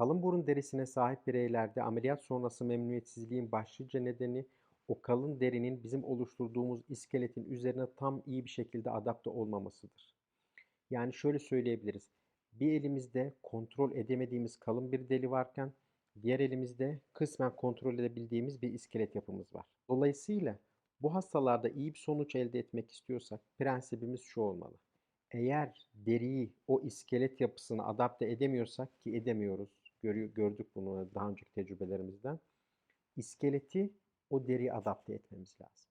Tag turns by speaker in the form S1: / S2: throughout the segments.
S1: Kalın burun derisine sahip bireylerde ameliyat sonrası memnuniyetsizliğin başlıca nedeni o kalın derinin bizim oluşturduğumuz iskeletin üzerine tam iyi bir şekilde adapte olmamasıdır. Yani şöyle söyleyebiliriz. Bir elimizde kontrol edemediğimiz kalın bir deri varken diğer elimizde kısmen kontrol edebildiğimiz bir iskelet yapımız var. Dolayısıyla bu hastalarda iyi bir sonuç elde etmek istiyorsak prensibimiz şu olmalı. Eğer deriyi o iskelet yapısına adapte edemiyorsak ki edemiyoruz, gördük bunu daha önceki tecrübelerimizden, iskeleti o deriye adapte etmemiz lazım.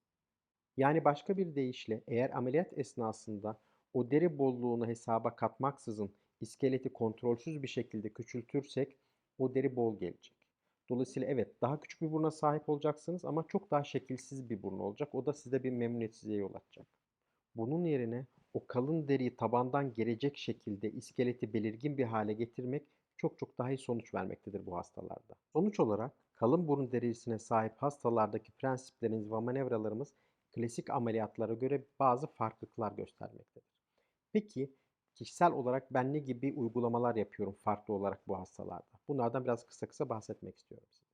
S1: Yani başka bir deyişle eğer ameliyat esnasında o deri bolluğunu hesaba katmaksızın iskeleti kontrolsüz bir şekilde küçültürsek o deri bol gelecek. Dolayısıyla evet daha küçük bir buruna sahip olacaksınız ama çok daha şekilsiz bir burun olacak. O da size bir memnuniyetsizliğe yol açacak. Bunun yerine o kalın deriyi tabandan gelecek şekilde iskeleti belirgin bir hale getirmek çok çok daha iyi sonuç vermektedir bu hastalarda. Sonuç olarak kalın burun derisine sahip hastalardaki prensiplerimiz ve manevralarımız klasik ameliyatlara göre bazı farklılıklar göstermektedir. Peki kişisel olarak ben ne gibi uygulamalar yapıyorum farklı olarak bu hastalarda? Bunlardan biraz kısa kısa bahsetmek istiyorum size.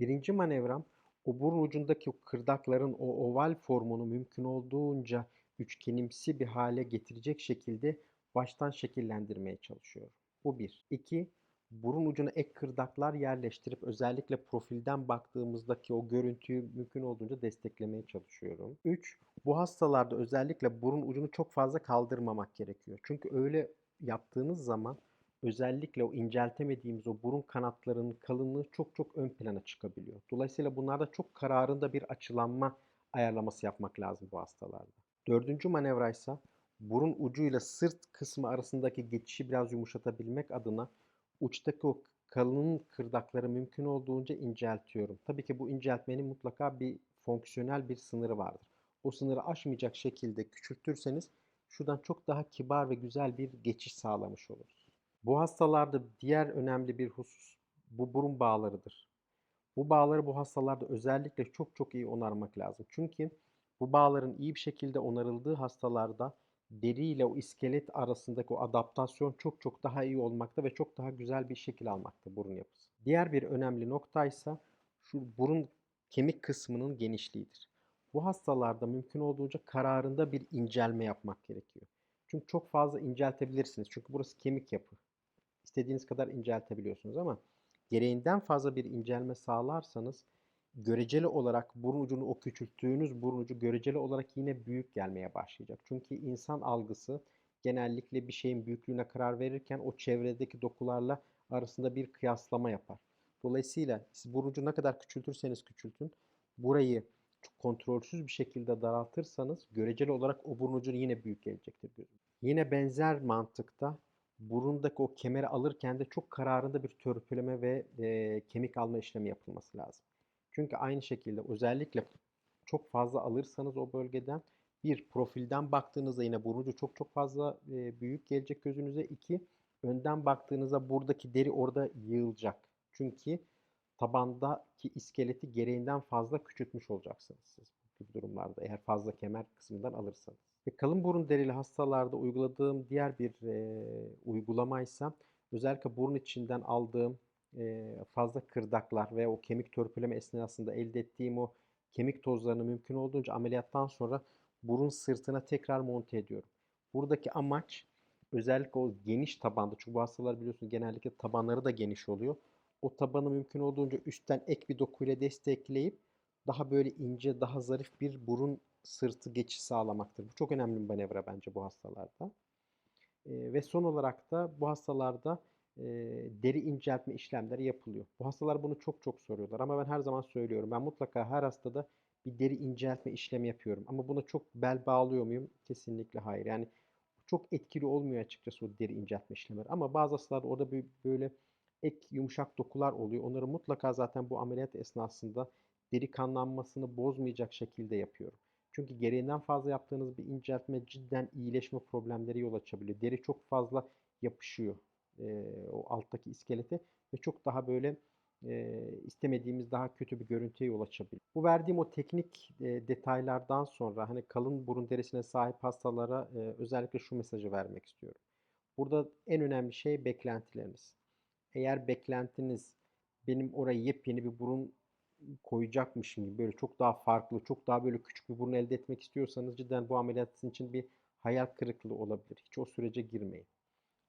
S1: Birinci manevram o burun ucundaki kırdakların o oval formunu mümkün olduğunca üçgenimsi bir hale getirecek şekilde baştan şekillendirmeye çalışıyorum. Bu bir. İki, burun ucuna ek kırdaklar yerleştirip özellikle profilden baktığımızdaki o görüntüyü mümkün olduğunca desteklemeye çalışıyorum. 3. Bu hastalarda özellikle burun ucunu çok fazla kaldırmamak gerekiyor. Çünkü öyle yaptığınız zaman özellikle o inceltemediğimiz o burun kanatlarının kalınlığı çok çok ön plana çıkabiliyor. Dolayısıyla bunlarda çok kararında bir açılanma ayarlaması yapmak lazım bu hastalarda. Dördüncü manevra ise burun ucuyla sırt kısmı arasındaki geçişi biraz yumuşatabilmek adına uçtaki o kalın kırdakları mümkün olduğunca inceltiyorum. Tabii ki bu inceltmenin mutlaka bir fonksiyonel bir sınırı vardır. O sınırı aşmayacak şekilde küçültürseniz şuradan çok daha kibar ve güzel bir geçiş sağlamış oluruz. Bu hastalarda diğer önemli bir husus bu burun bağlarıdır. Bu bağları bu hastalarda özellikle çok çok iyi onarmak lazım. Çünkü bu bağların iyi bir şekilde onarıldığı hastalarda deri ile o iskelet arasındaki o adaptasyon çok çok daha iyi olmakta ve çok daha güzel bir şekil almakta burun yapısı. Diğer bir önemli nokta ise şu burun kemik kısmının genişliğidir. Bu hastalarda mümkün olduğunca kararında bir incelme yapmak gerekiyor. Çünkü çok fazla inceltebilirsiniz. Çünkü burası kemik yapı. İstediğiniz kadar inceltebiliyorsunuz ama gereğinden fazla bir incelme sağlarsanız göreceli olarak burun ucunu o küçülttüğünüz burun ucu göreceli olarak yine büyük gelmeye başlayacak. Çünkü insan algısı genellikle bir şeyin büyüklüğüne karar verirken o çevredeki dokularla arasında bir kıyaslama yapar. Dolayısıyla siz burun ucu ne kadar küçültürseniz küçültün burayı kontrolsüz bir şekilde daraltırsanız göreceli olarak o burun ucu yine büyük gelecektir Yine benzer mantıkta burundaki o kemeri alırken de çok kararında bir törpüleme ve e, kemik alma işlemi yapılması lazım. Çünkü aynı şekilde özellikle çok fazla alırsanız o bölgeden bir profilden baktığınızda yine buruncu çok çok fazla e, büyük gelecek gözünüze. İki önden baktığınızda buradaki deri orada yığılacak. Çünkü tabandaki iskeleti gereğinden fazla küçültmüş olacaksınız siz bu gibi durumlarda eğer fazla kemer kısmından alırsanız. Ve kalın burun derili hastalarda uyguladığım diğer bir e, uygulama ise özellikle burun içinden aldığım fazla kırdaklar ve o kemik törpüleme esnasında elde ettiğim o kemik tozlarını mümkün olduğunca ameliyattan sonra burun sırtına tekrar monte ediyorum. Buradaki amaç özellikle o geniş tabanda çünkü bu hastalar biliyorsunuz genellikle tabanları da geniş oluyor. O tabanı mümkün olduğunca üstten ek bir dokuyla destekleyip daha böyle ince, daha zarif bir burun sırtı geçiş sağlamaktır. Bu çok önemli bir manevra bence bu hastalarda. E, ve son olarak da bu hastalarda e, deri inceltme işlemleri yapılıyor. Bu hastalar bunu çok çok soruyorlar ama ben her zaman söylüyorum. Ben mutlaka her hastada bir deri inceltme işlemi yapıyorum. Ama buna çok bel bağlıyor muyum? Kesinlikle hayır. Yani çok etkili olmuyor açıkçası o deri inceltme işlemleri. Ama bazı hastalarda orada böyle ek yumuşak dokular oluyor. Onları mutlaka zaten bu ameliyat esnasında deri kanlanmasını bozmayacak şekilde yapıyorum. Çünkü gereğinden fazla yaptığınız bir inceltme cidden iyileşme problemleri yol açabiliyor. Deri çok fazla yapışıyor e, o alttaki iskelete ve çok daha böyle e, istemediğimiz daha kötü bir görüntüye yol açabilir. Bu verdiğim o teknik e, detaylardan sonra hani kalın burun derisine sahip hastalara e, özellikle şu mesajı vermek istiyorum. Burada en önemli şey beklentileriniz. Eğer beklentiniz benim oraya yepyeni bir burun koyacakmışım gibi böyle çok daha farklı, çok daha böyle küçük bir burun elde etmek istiyorsanız cidden bu ameliyat sizin için bir hayal kırıklığı olabilir. Hiç o sürece girmeyin.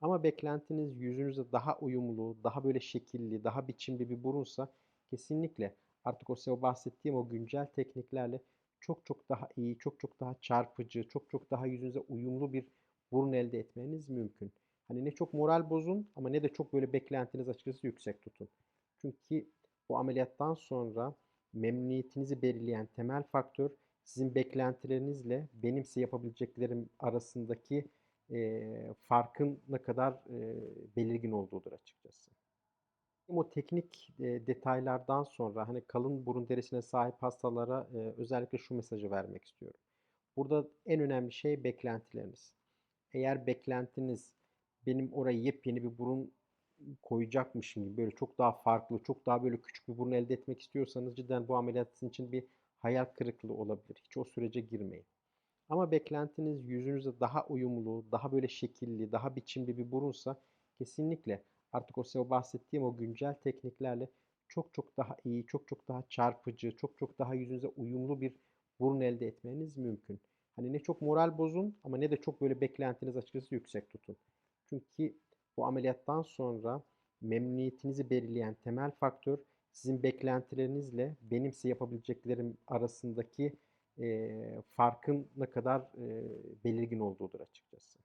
S1: Ama beklentiniz yüzünüze daha uyumlu, daha böyle şekilli, daha biçimli bir burunsa kesinlikle artık o size bahsettiğim o güncel tekniklerle çok çok daha iyi, çok çok daha çarpıcı, çok çok daha yüzünüze uyumlu bir burun elde etmeniz mümkün. Hani ne çok moral bozun ama ne de çok böyle beklentiniz açıkçası yüksek tutun. Çünkü bu ameliyattan sonra memnuniyetinizi belirleyen temel faktör sizin beklentilerinizle benim size yapabileceklerim arasındaki eee, farkın ne kadar eee, belirgin olduğudur açıkçası. O teknik eee, detaylardan sonra hani kalın burun derisine sahip hastalara eee, özellikle şu mesajı vermek istiyorum. Burada en önemli şey beklentileriniz. Eğer beklentiniz benim oraya yepyeni bir burun koyacakmışım gibi böyle çok daha farklı, çok daha böyle küçük bir burun elde etmek istiyorsanız cidden bu ameliyat sizin için bir hayal kırıklığı olabilir. Hiç o sürece girmeyin. Ama beklentiniz yüzünüze daha uyumlu, daha böyle şekilli, daha biçimli bir burunsa kesinlikle artık o size bahsettiğim o güncel tekniklerle çok çok daha iyi, çok çok daha çarpıcı, çok çok daha yüzünüze uyumlu bir burun elde etmeniz mümkün. Hani ne çok moral bozun ama ne de çok böyle beklentiniz açıkçası yüksek tutun. Çünkü bu ameliyattan sonra memnuniyetinizi belirleyen temel faktör sizin beklentilerinizle benim size yapabileceklerim arasındaki eee, farkın ne kadar eee, belirgin olduğudur açıkçası.